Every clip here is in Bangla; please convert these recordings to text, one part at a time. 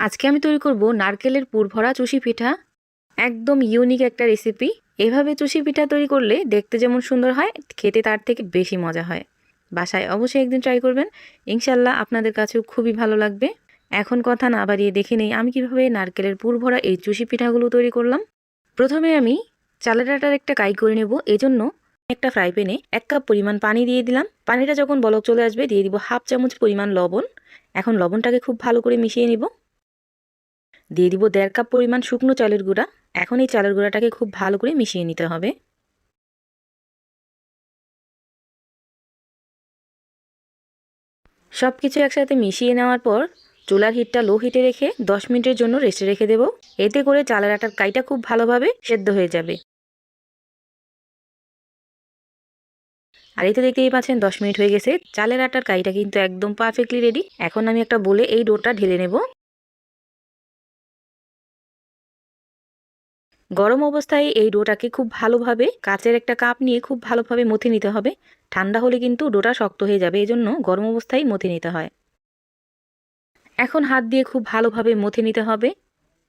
আজকে আমি তৈরি করব নারকেলের পুর ভরা চুষি পিঠা। একদম ইউনিক একটা রেসিপি এভাবে চুষি পিঠা তৈরি করলে দেখতে যেমন সুন্দর হয়, খেতে তার থেকে বেশি মজা হয়। বাসায় অবশ্যই একদিন ট্রাই করবেন। ইনশাল্লাহ আপনাদের কাছেও খুবই ভালো লাগবে। এখন কথা না বাড়িয়ে দেখে নেই আমি কীভাবে নারকেলের পুর ভরা এই চুষি পিঠাগুলো তৈরি করলাম। প্রথমে আমি চালের আটার একটা কাই করে নেব। এজন্য একটা ফ্রাই প্যানে এক কাপ পরিমাণ পানি দিয়ে দিলাম। পানিটা যখন বলক চলে আসবে, দিয়ে দিব হাফ চামচ পরিমাণ লবণ। এখন লবণটাকে খুব ভালো করে মিশিয়ে নিব। দিয়ে দিব দেড় কাপ পরিমাণ শুকনো চালের গুঁড়া। এখন এই চালের গুঁড়াটাকে খুব ভালো করে মিশিয়ে নিতে হবে। সব কিছু একসাথে মিশিয়ে নেওয়ার পর চুলার হিটটা লো হিটে রেখে দশ মিনিটের জন্য রেস্টে রেখে দেব। এতে করে চালের আটার কাইটা খুব ভালোভাবে সেদ্ধ হয়ে যাবে। আর এই তো দেখতেই পাচ্ছেন দশ মিনিট হয়ে গেছে। চালের আটার কাইটা কিন্তু একদম পারফেক্টলি রেডি এখন আমি একটা বলে এই ডোটা ঢেলে নেব। গরম অবস্থায় এই ডোটাকে খুব ভালোভাবে কাচের একটা কাপ নিয়ে খুব ভালোভাবে মথে নিতে হবে। ঠান্ডা হলে কিন্তু ডোটা শক্ত হয়ে যাবে, এজন্য গরম অবস্থায় মথে নিতে হয়। এখন হাত দিয়ে খুব ভালোভাবে মথে নিতে হবে।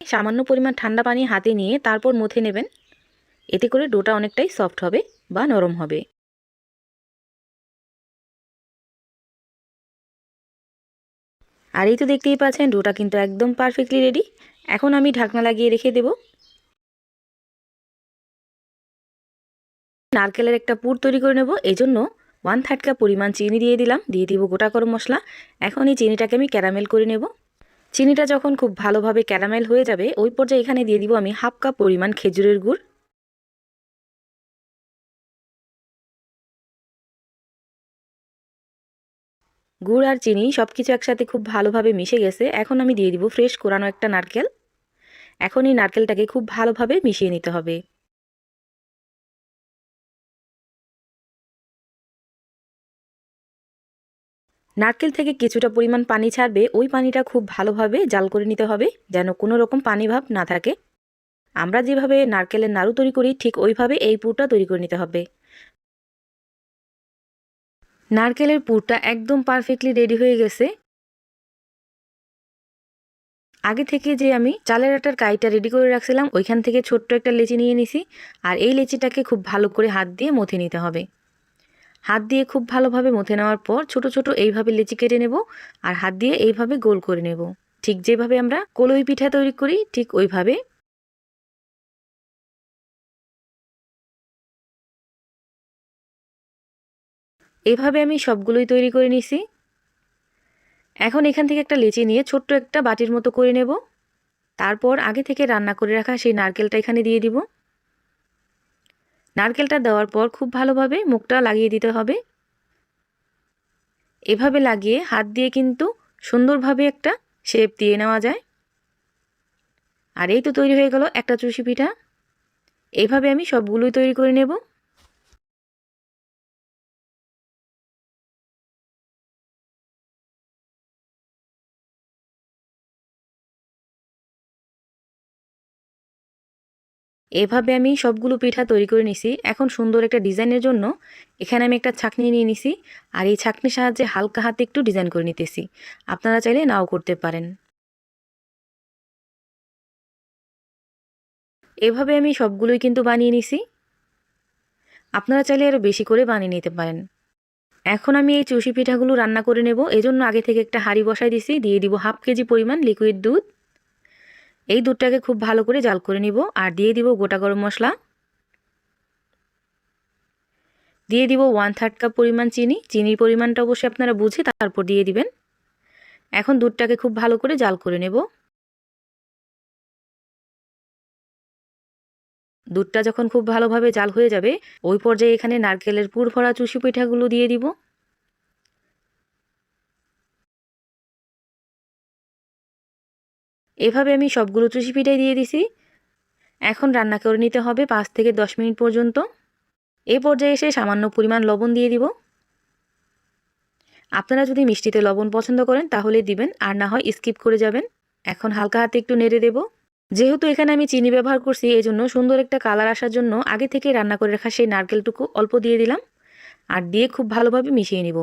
সামান্য পরিমাণ ঠান্ডা পানি হাতে নিয়ে তারপর মথে নেবেন। এতে করে ডোটা অনেকটাই সফট হবে বা নরম হবে। আর এই তো দেখতেই পাচ্ছেন, ডোটা কিন্তু একদম পারফেক্টলি রেডি এখন আমি ঢাকনা লাগিয়ে রেখে দেব। নারকেলের একটা পুর তৈরি করে নেব। এই জন্য ওয়ান থার্ড কাপ পরিমাণ চিনি দিয়ে দিলাম। দিয়ে দিব গোটা গরম মশলা। এখন এই চিনিটাকে আমি ক্যারামেল করে নেব। চিনিটা যখন খুব ভালোভাবে ক্যারামেল হয়ে যাবে, ওই পর্যায়ে এখানে দিয়ে দিব আমি হাফ কাপ পরিমাণ খেজুরের গুড়। গুড় আর চিনি সব কিছু একসাথে খুব ভালোভাবে মিশে গেছে। এখন আমি দিয়ে দিব ফ্রেশ কোরানো একটা নারকেল। এখন এই নারকেলটাকে খুব ভালোভাবে মিশিয়ে নিতে হবে। নারকেল থেকে কিছুটা পরিমাণ পানি ছাড়বে, ওই পানিটা খুব ভালোভাবে জাল করে নিতে হবে, যেন কোনো রকম পানি ভাব না থাকে। আমরা যেভাবে নারকেলের নাড়ু তৈরি করি, ঠিক ওইভাবে এই পুরটা তৈরি করে নিতে হবে। নারকেলের পুরটা একদম পারফেক্টলি রেডি হয়ে গেছে। আগে থেকে যে আমি চালের আটার কাইটা রেডি করে রাখছিলাম, ওইখান থেকে ছোট্ট একটা লেচি নিয়ে নিছি, আর এই লেচিটাকে খুব ভালো করে হাত দিয়ে মথে নিতে হবে। হাত দিয়ে খুব ভালোভাবে মথে নেওয়ার পর ছোট ছোট এইভাবে লেচি কেটে নেব আর হাত দিয়ে এইভাবে গোল করে নেব। ঠিক যেভাবে আমরা কলই পিঠা তৈরি করি, ঠিক ওইভাবে। এভাবে আমি সবগুলোই তৈরি করে নিছি। এখন এখান থেকে একটা লেচি নিয়ে ছোট্ট একটা বাটির মতো করে নেব। তারপর আগে থেকে রান্না করে রাখা সেই নারকেলটা এখানে দিয়ে দিব। নারকেলটা দেওয়ার পর খুব ভালোভাবে মুখটা লাগিয়ে দিতে হবে। এভাবে লাগিয়ে হাত দিয়ে কিন্তু সুন্দরভাবে একটা শেপ দিয়ে নেওয়া যায়। আর এই তো তৈরি হয়ে গেল একটা চুষি পিঠা। এভাবে আমি সবগুলোই তৈরি করে নেব। এভাবে আমি সবগুলো পিঠা তৈরি করে নিছি। এখন সুন্দর একটা ডিজাইনের জন্য এখানে আমি একটা ছাকনি নিয়ে নিছি আর এই ছাকনির সাহায্যে হালকা হাতে একটু ডিজাইন করে নিতেছি। আপনারা চাইলে নাও করতে পারেন। এভাবে আমি সবগুলোই কিন্তু বানিয়ে নিছি। আপনারা চাইলে আরও বেশি করে বানিয়ে নিতে পারেন। এখন আমি এই চুষি পিঠাগুলো রান্না করে নেব। এজন্য আগে থেকে একটা হাঁড়ি বসাই দিছি। দিয়ে দিব হাফ কেজি পরিমাণ লিকুইড দুধ। এই দুধটাকে খুব ভালো করে জাল করে নিব আর দিয়ে দিব গোটা গরম মশলা। দিয়ে দিব ওয়ান থার্ড কাপ পরিমাণ চিনি। চিনির পরিমাণটা অবশ্যই আপনারা বুঝে তারপর দিয়ে দিবেন। এখন দুধটাকে খুব ভালো করে জাল করে নেব। দুধটা যখন খুব ভালোভাবে জাল হয়ে যাবে, ওই পর্যায়ে এখানে নারকেলের পুর ভরা চুষি পিঠাগুলো দিয়ে দিব। এভাবে আমি সবগুলো পিঠাই দিয়ে দিছি। এখন রান্না করে নিতে হবে পাঁচ থেকে দশ মিনিট পর্যন্ত। এ পর্যায়ে এসে সামান্য পরিমাণ লবণ দিয়ে দিব। আপনারা যদি মিষ্টিতে লবণ পছন্দ করেন তাহলে দিবেন, আর না হয় স্কিপ করে যাবেন। এখন হালকা হাতে একটু নেড়ে দেব। যেহেতু এখানে আমি চিনি ব্যবহার করছি এই জন্য সুন্দর একটা কালার আসার জন্য আগে থেকে রান্না করে রাখা সেই নারকেলটুকু অল্প দিয়ে দিলাম। আর দিয়ে খুব ভালোভাবে মিশিয়ে নিব।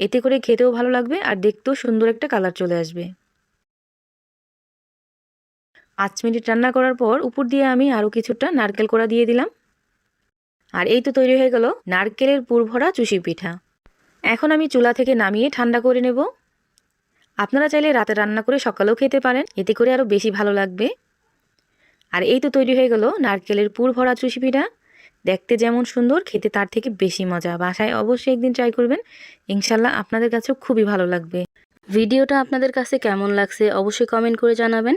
এতে করে খেতেও ভালো লাগবে, আর দেখতেও সুন্দর একটা কালার চলে আসবে। পাঁচ মিনিট রান্না করার পর উপর দিয়ে আমি আরও কিছুটা নারকেল কোড়া দিয়ে দিলাম। আর এই তো তৈরি হয়ে গেল নারকেলের পুরভরা চুষি পিঠা। এখন আমি চুলা থেকে নামিয়ে ঠান্ডা করে নেব। আপনারা চাইলে রাতে রান্না করে সকালেও খেতে পারেন, এতে করে আরও বেশি ভালো লাগবে। আর এই তো তৈরি হয়ে গেল নারকেলের পুর ভরা চুষি পিঠা। দেখতে যেমন সুন্দর, খেতে তার থেকে বেশি মজা। বাসায় অবশ্যই একদিন ট্রাই করবেন। ইনশাল্লাহ আপনাদের কাছেও খুবই ভালো লাগবে। ভিডিওটা আপনাদের কাছে কেমন লাগছে অবশ্যই কমেন্ট করে জানাবেন।